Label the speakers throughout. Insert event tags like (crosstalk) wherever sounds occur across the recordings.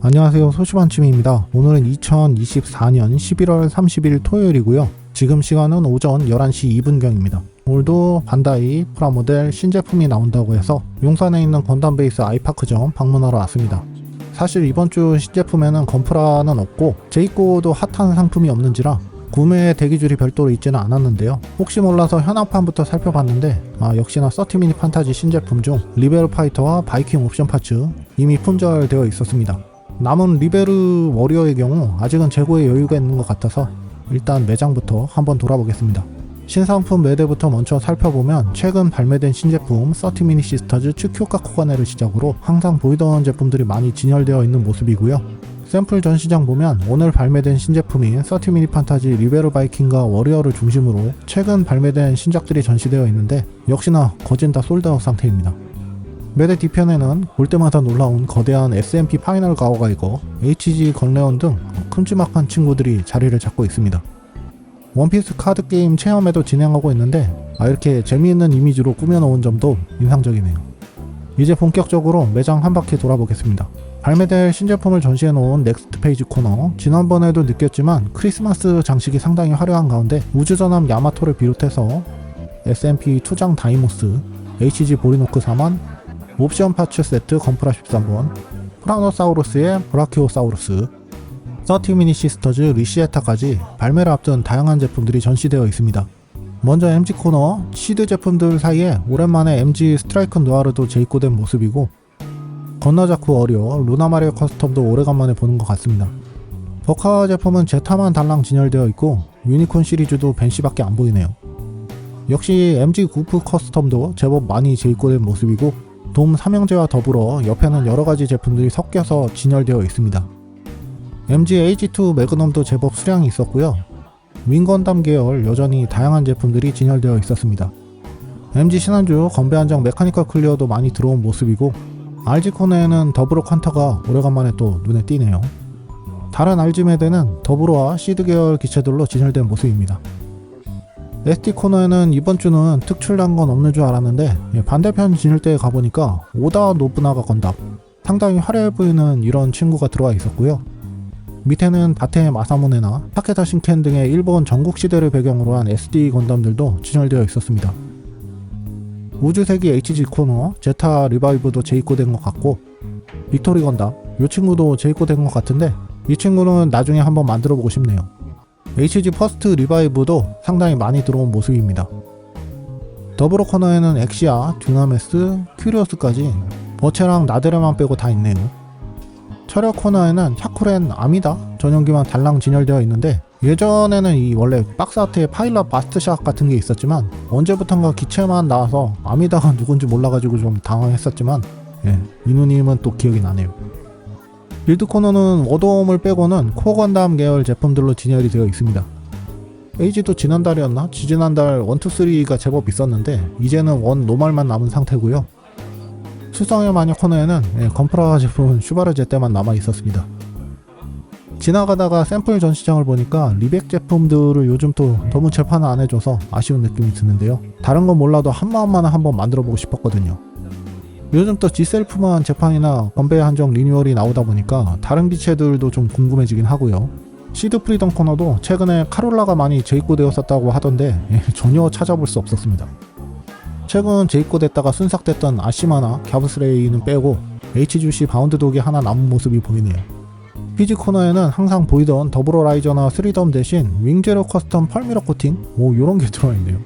Speaker 1: 안녕하세요. 소시반침입니다. 오늘은 2024년 11월 30일 토요일이고요. 지금 시간은 오전 11시 2분경입니다. 오늘도 반다이 프라모델 신제품이 나온다고 해서 용산에 있는 건담 베이스 아이파크점 방문하러 왔습니다. 사실 이번 주 신제품에는 건프라는 없고 제이코도 핫한 상품이 없는지라 구매 대기줄이 별도로 있지는 않았는데요. 혹시 몰라서 현황판부터 살펴봤는데 아, 역시나 서티미니 판타지 신제품 중 리베르 파이터와 바이킹 옵션 파츠 이미 품절되어 있었습니다. 남은 리베르 워리어의 경우 아직은 재고에 여유가 있는 것 같아서 일단 매장부터 한번 돌아보겠습니다. 신상품 매대부터 먼저 살펴보면 최근 발매된 신제품 서티미니 시스터즈 츠큐카 코가네를 시작으로 항상 보이던 제품들이 많이 진열되어 있는 모습이고요. 샘플 전시장 보면 오늘 발매된 신제품인 서티미니 판타지 리베르 바이킹과 워리어를 중심으로 최근 발매된 신작들이 전시되어 있는데 역시나 거진 다 솔드아웃 상태입니다. 매대 뒤편에는 볼 때마다 놀라운 거대한 SMP 파이널 가오가이거, HG 건레온 등 큼지막한 친구들이 자리를 잡고 있습니다. 원피스 카드 게임 체험에도 진행하고 있는데 아 이렇게 재미있는 이미지로 꾸며놓은 점도 인상적이네요. 이제 본격적으로 매장 한 바퀴 돌아보겠습니다. 발매될 신제품을 전시해놓은 넥스트 페이지 코너 지난번에도 느꼈지만 크리스마스 장식이 상당히 화려한 가운데 우주전함 야마토를 비롯해서 SMP 투장 다이모스 HG 보리노크 4만 옵션 파츠 세트 건프라 13번 프라노사우루스의 브라키오사우루스 서티미니 시스터즈 리시에타까지 발매를 앞둔 다양한 제품들이 전시되어 있습니다. 먼저 MG 코너 시드 제품들 사이에 오랜만에 MG 스트라이크 노아르도 재입고된 모습이고 건너자쿠 어리어 루나마리오 커스텀도 오래간만에 보는 것 같습니다. 버카 제품은 제타만 달랑 진열되어 있고 유니콘 시리즈도 벤시밖에 안 보이네요. 역시 MG 구프 커스텀도 제법 많이 재입고된 모습이고 돔 삼형제와 더불어 옆에는 여러가지 제품들이 섞여서 진열되어 있습니다. MG AG2 매그넘도 제법 수량이 있었고요. 윙건담 계열 여전히 다양한 제품들이 진열되어 있었습니다. MG 신한주 건배 한정 메카니컬 클리어도 많이 들어온 모습이고 RG 코너에는 더브로 칸타가 오래간만에 또 눈에 띄네요. 다른 RG 매대는 더브로와 시드 계열 기체들로 진열된 모습입니다. SD 코너에는 이번 주는 특출난 건 없는 줄 알았는데 예, 반대편 진열대에 가보니까 오다 노브나가 건담 상당히 화려해 보이는 이런 친구가 들어와 있었고요. 밑에는 다테 마사무네나 타케다 신켄 등의 일본 전국 시대를 배경으로 한 SD 건담들도 진열되어 있었습니다. 우주세기 HG 코너, 제타 리바이브도 재입고된 것 같고 빅토리 건담, 이 친구도 재입고된 것 같은데 이 친구는 나중에 한번 만들어 보고 싶네요. HG 퍼스트 리바이브도 상당히 많이 들어온 모습입니다. 더블로 코너에는 엑시아, 듀나메스, 큐리오스까지 버체랑 나데르만 빼고 다 있네요. 철학 코너에는 샤쿠렌 아미다 전용기만 달랑 진열되어 있는데 예전에는 이 원래 박스 아트에 파일럿 바스트샷 같은 게 있었지만 언제부턴가 기체만 나와서 아미다가 누군지 몰라가지고 좀 당황했었지만 예, 이누님은 또 기억이 나네요. 빌드 코너는 워드홈을 빼고는 코어 건담 계열 제품들로 진열이 되어 있습니다. 에이지도 지난달이었나? 지지난달 1, 2, 3가 제법 있었는데 이제는 원 노말만 남은 상태고요. 수성의 마녀 코너에는 예, 건프라 제품 슈바르제 때만 남아 있었습니다. 지나가다가 샘플 전시장을 보니까 리백 제품들을 요즘 또 너무 재판을 안 해줘서 아쉬운 느낌이 드는데요. 다른 건 몰라도 한 마음만 한번 만들어 보고 싶었거든요. 요즘 또 G셀프만 재판이나 건배 한정 리뉴얼이 나오다 보니까 다른 기체들도 좀 궁금해지긴 하고요. 시드 프리덤 코너도 최근에 카롤라가 많이 재입고되었었다고 하던데 예, 전혀 찾아볼 수 없었습니다. 최근 재입고됐다가 순삭됐던 아시마나 갸브스레이는 빼고 HGC 바운드 독이 하나 남은 모습이 보이네요. 피지 코너에는 항상 보이던 더블 어 라이저나 3덤 대신 윙제로 커스텀 펄미러 코팅? 오 요런 게 들어와 있네요.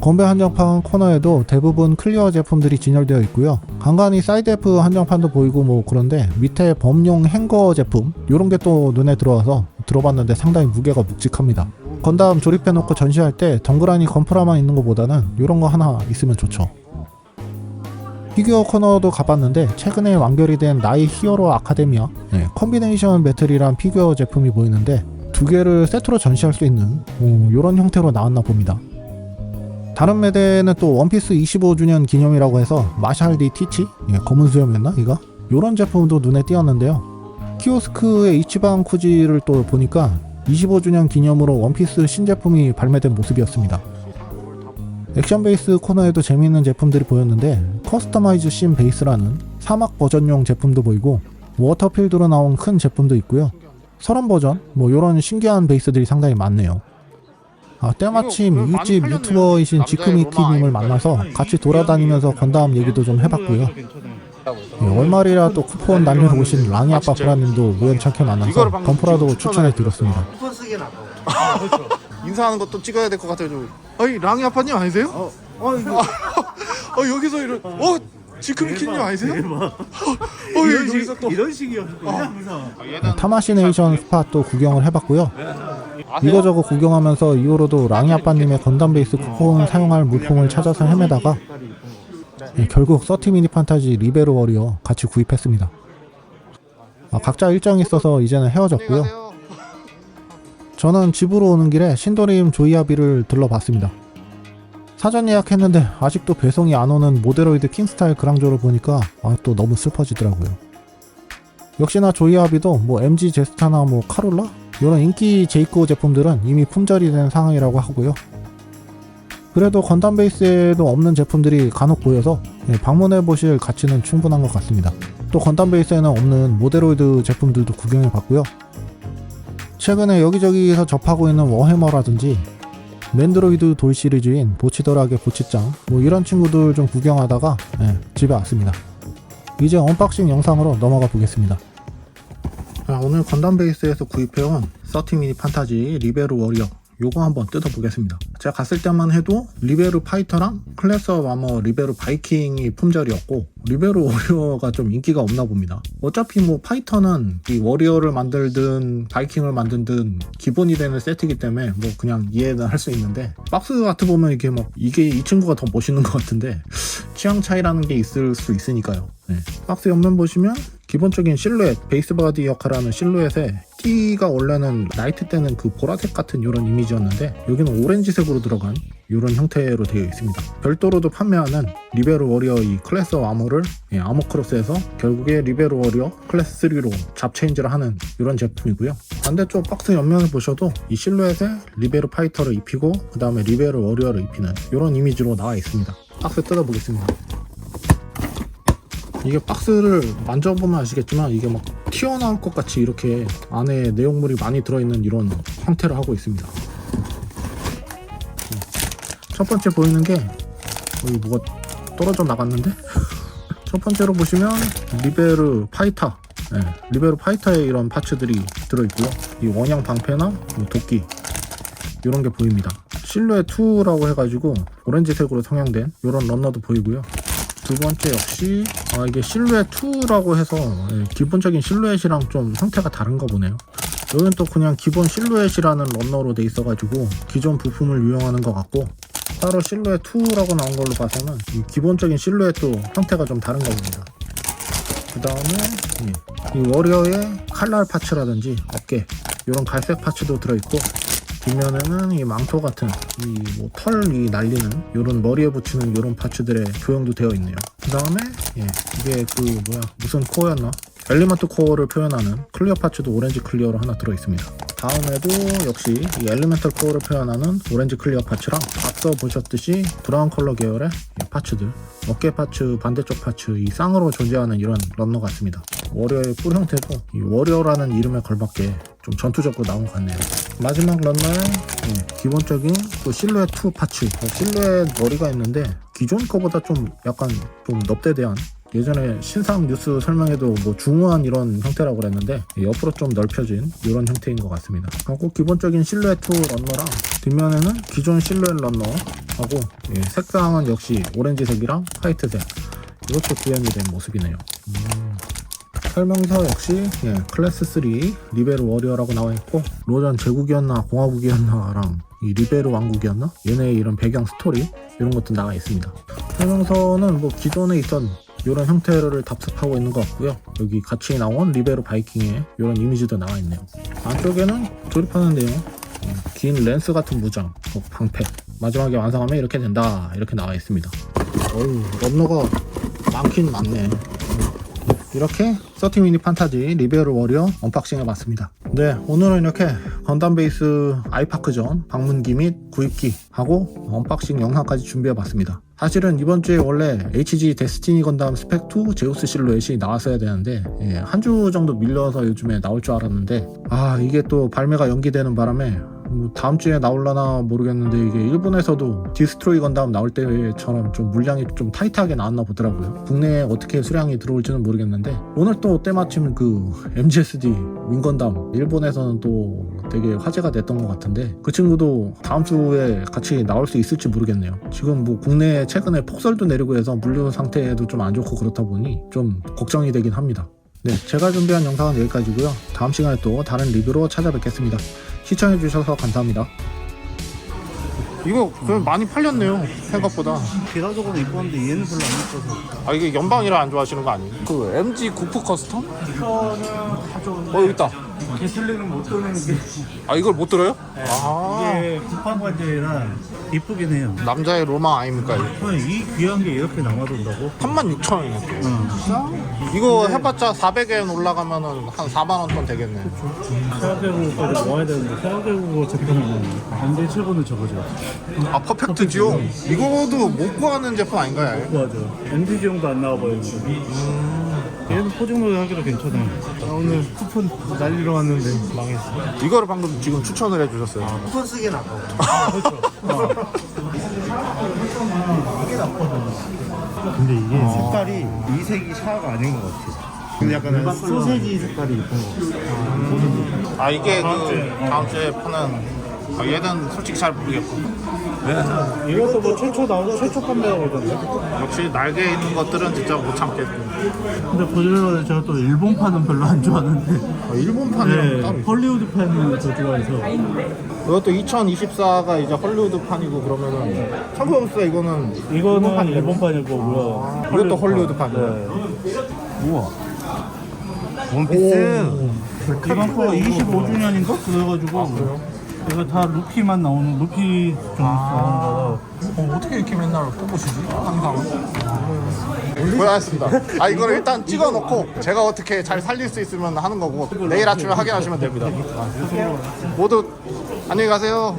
Speaker 1: 건배 한정판 코너에도 대부분 클리어 제품들이 진열되어 있고요. 간간히 사이드 F 한정판도 보이고 뭐 그런데 밑에 범용 행거 제품 요런 게 또 눈에 들어와서 들어봤는데 상당히 무게가 묵직합니다. 건담 조립해놓고 전시할 때 덩그라니 건프라만 있는 것보다는 이런 거 하나 있으면 좋죠. 피규어 코너도 가봤는데 최근에 완결이 된 나이 히어로 아카데미아 네, 컴비네이션 배틀이란 피규어 제품이 보이는데 두 개를 세트로 전시할 수 있는 이런 형태로 나왔나 봅니다. 다른 매대는 또 원피스 25주년 기념이라고 해서 마샬디 티치 예, 검은 수염이었나 이거? 이런 제품도 눈에 띄었는데요. 키오스크의 이치방 쿠지를 또 보니까 25주년 기념으로 원피스 신제품이 발매된 모습이었습니다. 액션 베이스 코너에도 재미있는 제품들이 보였는데 커스터마이즈 신 베이스라는 사막 버전용 제품도 보이고 워터필드로 나온 큰 제품도 있고요. 서런 버전 뭐 이런 신기한 베이스들이 상당히 많네요. 아, 때마침 이웃집. 유튜버이신 지크미키님을 만나서
Speaker 2: 아닙니까?
Speaker 1: 같이 돌아다니면서 건담 얘기도 좀 해봤고요. 예, 월말이라 또 쿠폰 날리러 오신 랑이 아빠 브라님도 우연찮게 만나서 건프라도 추천해 드렸습니다.
Speaker 3: 쿠폰 쓰기엔 아까워.
Speaker 2: 인사하는 것도 찍어야 될 것 같아가지고 어이 랑이 아빠님 아니세요?
Speaker 3: 어, 어 이거
Speaker 2: 어 여기서 이런 어 지크미키님 아니세요? 어
Speaker 3: 이런
Speaker 2: 여기서 식또
Speaker 3: 이런 식이었구나 항상.
Speaker 1: 타마시네이션 스팟도 구경을 해봤고요. 이거저거 구경하면서 이후로도 랑이 아빠님의 건담 베이스 쿠폰 사용할 물품을 찾아서 헤매다가 예, 결국 서티 미니 판타지 리베로 워리어 같이 구입했습니다. 아, 각자 일정이 있어서 이제는 헤어졌고요. 저는 집으로 오는 길에 신도림 조이아비를 들러봤습니다. 사전 예약했는데 아직도 배송이 안 오는 모데로이드 킹스타일 그랑조를 보니까 아, 또 너무 슬퍼지더라고요. 역시나 조이아비도 뭐 MG 제스타나 뭐 카롤라 이런 인기 제이코 제품들은 이미 품절이 된 상황이라고 하고요. 그래도 건담 베이스에도 없는 제품들이 간혹 보여서 예, 방문해 보실 가치는 충분한 것 같습니다. 또 건담 베이스에는 없는 모데로이드 제품들도 구경해 봤고요. 최근에 여기저기에서 접하고 있는 워해머라든지 맨드로이드 돌 시리즈인 보치더락의 보치짱 뭐 이런 친구들 좀 구경하다가 예, 집에 왔습니다. 이제 언박싱 영상으로 넘어가 보겠습니다. 자, 오늘 건담 베이스에서 구입해온 서티 미니 판타지 리베르 워리어 요거 한번 뜯어보겠습니다. 제가 갔을 때만 해도 리베르 파이터랑 클래스 와머 리베르 바이킹이 품절이었고 리베르 워리어가 좀 인기가 없나 봅니다. 어차피 뭐 파이터는 이 워리어를 만들든 바이킹을 만들든 기본이 되는 세트이기 때문에 뭐 그냥 이해는 할 수 있는데 박스 같은 보면 이게 막 이게 이 친구가 더 멋있는 것 같은데 취향 차이라는 게 있을 수 있으니까요. 네. 박스 옆면 보시면 기본적인 실루엣, 베이스 바디 역할하는 실루엣에 띠가 원래는 라이트 때는 그 보라색 같은 이런 이미지였는데 여기는 오렌지색으로 들어간 이런 형태로 되어 있습니다. 별도로도 판매하는 리베로 워리어 이 클래스 아머를 예, 아머 크로스에서 결국에 리베로 워리어 클래스 3로 잡체인지를 하는 이런 제품이고요. 반대쪽 박스 옆면을 보셔도 이 실루엣에 리베로 파이터를 입히고 그 다음에 리베로 워리어를 입히는 이런 이미지로 나와 있습니다. 박스 뜯어보겠습니다. 이게 박스를 만져보면 아시겠지만 이게 막 튀어나올 것 같이 이렇게 안에 내용물이 많이 들어있는 이런 형태를 하고 있습니다. 첫 번째 보이는 게 여기 뭐가 떨어져 나갔는데 (laughs) 첫 번째로 보시면 리베르 파이터 네, 리베르 파이터의 이런 파츠들이 들어있고요. 이 원형 방패나 뭐 도끼 이런 게 보입니다. 실루엣 2라고 해가지고 오렌지색으로 성형된 이런 런너도 보이고요. 두 번째 역시 아 이게 실루엣 2라고 해서 예, 기본적인 실루엣이랑 좀 형태가 다른가 보네요. 여기는 또 그냥 기본 실루엣이라는 런너로 돼 있어가지고 기존 부품을 유용하는 것 같고 따로 실루엣 2라고 나온 걸로 봐서는 이 기본적인 실루엣도 형태가 좀 다른가 봅니다. 그 다음에 이 워리어의 칼날 파츠라든지 어깨 이런 갈색 파츠도 들어있고 뒷면에는 이 망토 같은 이뭐 털이 날리는 이런 머리에 붙이는 이런 파츠들의 조형도 되어 있네요. 그 다음에 예, 이게 그 뭐야 무슨 코어였나? 엘리먼트 코어를 표현하는 클리어 파츠도 오렌지 클리어로 하나 들어 있습니다. 다음에도 역시 이 엘리멘탈 코어를 표현하는 오렌지 클리어 파츠랑 앞서 보셨듯이 브라운 컬러 계열의 이 파츠들 어깨 파츠 반대쪽 파츠 이 쌍으로 존재하는 이런 런너 같습니다. 워리어의 뿔 형태도 이 워리어라는 이름에 걸맞게 좀 전투적으로 나온 것 같네요. 마지막 런너에 예, 기본적인 또 실루엣 2 파츠 어, 실루엣 머리가 있는데 기존 거보다 좀 약간 좀 넙대대한 예전에 신상 뉴스 설명에도 뭐 중후한 이런 형태라고 그랬는데 예, 옆으로 좀 넓혀진 이런 형태인 것 같습니다. 하고 기본적인 실루엣 2 런너랑 뒷면에는 기존 실루엣 런너하고 예, 색상은 역시 오렌지색이랑 화이트색 이것도 구현이 된 모습이네요. 음. 설명서 역시 예, 클래스 3 리베르 워리어라고 나와 있고 로전 제국이었나 공화국이었나랑 이 리베르 왕국이었나 얘네의 이런 배경 스토리 이런 것도 나와 있습니다. 설명서는 뭐 기존에 있던 이런 형태를 답습하고 있는 것 같고요. 여기 같이 나온 리베르 바이킹의 이런 이미지도 나와 있네요. 안쪽에는 조립하는 내용, 예, 긴 렌스 같은 무장, 뭐 방패, 마지막에 완성하면 이렇게 된다 이렇게 나와 있습니다. 어우 런너가 많긴 많네. 이렇게 서티 미니 판타지 리베르 워리어 언박싱 해봤습니다. 네, 오늘은 이렇게 건담 베이스 아이파크전 방문기 및 구입기 하고 언박싱 영상까지 준비해봤습니다. 사실은 이번 주에 원래 HG 데스티니 건담 스펙 2 제우스 실루엣이 나왔어야 되는데 예, 한주 정도 밀려서 요즘에 나올 줄 알았는데 아 이게 또 발매가 연기되는 바람에 뭐 다음 주에 나올라나 모르겠는데 이게 일본에서도 디스트로이 건담 나올 때처럼 좀 물량이 좀 타이트하게 나왔나 보더라고요. 국내에 어떻게 수량이 들어올지는 모르겠는데 오늘 또 때마침 그 MGSD 윙건담 일본에서는 또 되게 화제가 됐던 것 같은데 그 친구도 다음 주에 같이 나올 수 있을지 모르겠네요. 지금 뭐 국내에 최근에 폭설도 내리고 해서 물류 상태도 좀 안 좋고 그렇다 보니 좀 걱정이 되긴 합니다. 네, 제가 준비한 영상은 여기까지고요. 다음 시간에 또 다른 리뷰로 찾아뵙겠습니다. 시청해주셔서 감사합니다. 이거 그 많이 팔렸네요 생각보다
Speaker 3: 기라적으로 이뻤는데 얘는 별로 안 이뻐서.
Speaker 1: 아 이게 연방이라 안 좋아하시는 거 아니에요? 그 MG 구프 커스텀?
Speaker 3: 이거는 다 좋은데.
Speaker 1: 어 여기 있다
Speaker 3: 개슬리는 못 도는 게.
Speaker 1: 아 이걸 못 들어요? 아
Speaker 3: 이게 국판 관절이라 이쁘긴 해요.
Speaker 1: 남자의 로망 아닙니까 이거
Speaker 3: 아니, 이 귀한 게 이렇게 남아돈다고?
Speaker 1: 36,000원이네 또
Speaker 3: 응.
Speaker 1: 이거 해봤자 400엔 올라가면은 한 4만원 돈 되겠네
Speaker 3: 세아계국까지 모아야 되는데 세아계국어 제품은 반대 7번을 적어줘.
Speaker 1: 아 퍼펙트 지용 이거도 못 구하는 제품 아닌가요?
Speaker 3: 맞아. MDG용도 안 나와버렸는데. 얘는 포장로 하기로 괜찮아. 나 오늘 쿠폰 날리러 왔는데 망했어.
Speaker 1: 이거를 방금 지금 추천을 해주셨어요
Speaker 3: 쿠폰 쓰기엔 아까워. 그렇죠. 근데 이게 색깔이 이 색이 샤가 아닌 것 같아. 근데 약간 소세지 색깔이 이쁜 거 같아.
Speaker 1: 아 이게
Speaker 3: 다음
Speaker 1: 그
Speaker 3: 주에.
Speaker 1: 다음 주에 파는 아, 얘는 솔직히 잘 모르겠고
Speaker 3: 이것도 뭐 최초 나오고 최초 판매라고 그러던데.
Speaker 1: 역시 날개 있는 것들은 진짜 못 참겠고
Speaker 3: 근데 보시면 제가 또 일본판은 별로 안 좋아하는데.
Speaker 1: 아, 일본판이랑
Speaker 3: 네,
Speaker 1: 따로 있어
Speaker 3: 헐리우드판은 더 좋아해서.
Speaker 1: 이것도 2024가 이제 헐리우드판이고 그러면은 참고없어 이거는
Speaker 3: 이거는 일본판이고 뭐야.
Speaker 1: 이것도 헐리우드판이야.
Speaker 3: 우와. 원피스. 이번 거 25주년인가? 그래가지고 이거 다 루피만 나오는 루피 좀 나오는 거라.
Speaker 1: 어, 어떻게 이렇게 맨날 뽑으시지? 항상? 고생하셨습니다. 아 이거를 일단 찍어 놓고 제가 어떻게 잘 살릴 수 있으면 하는 거고 내일 아침에 확인하시면 됩니다. 모두 안녕히 가세요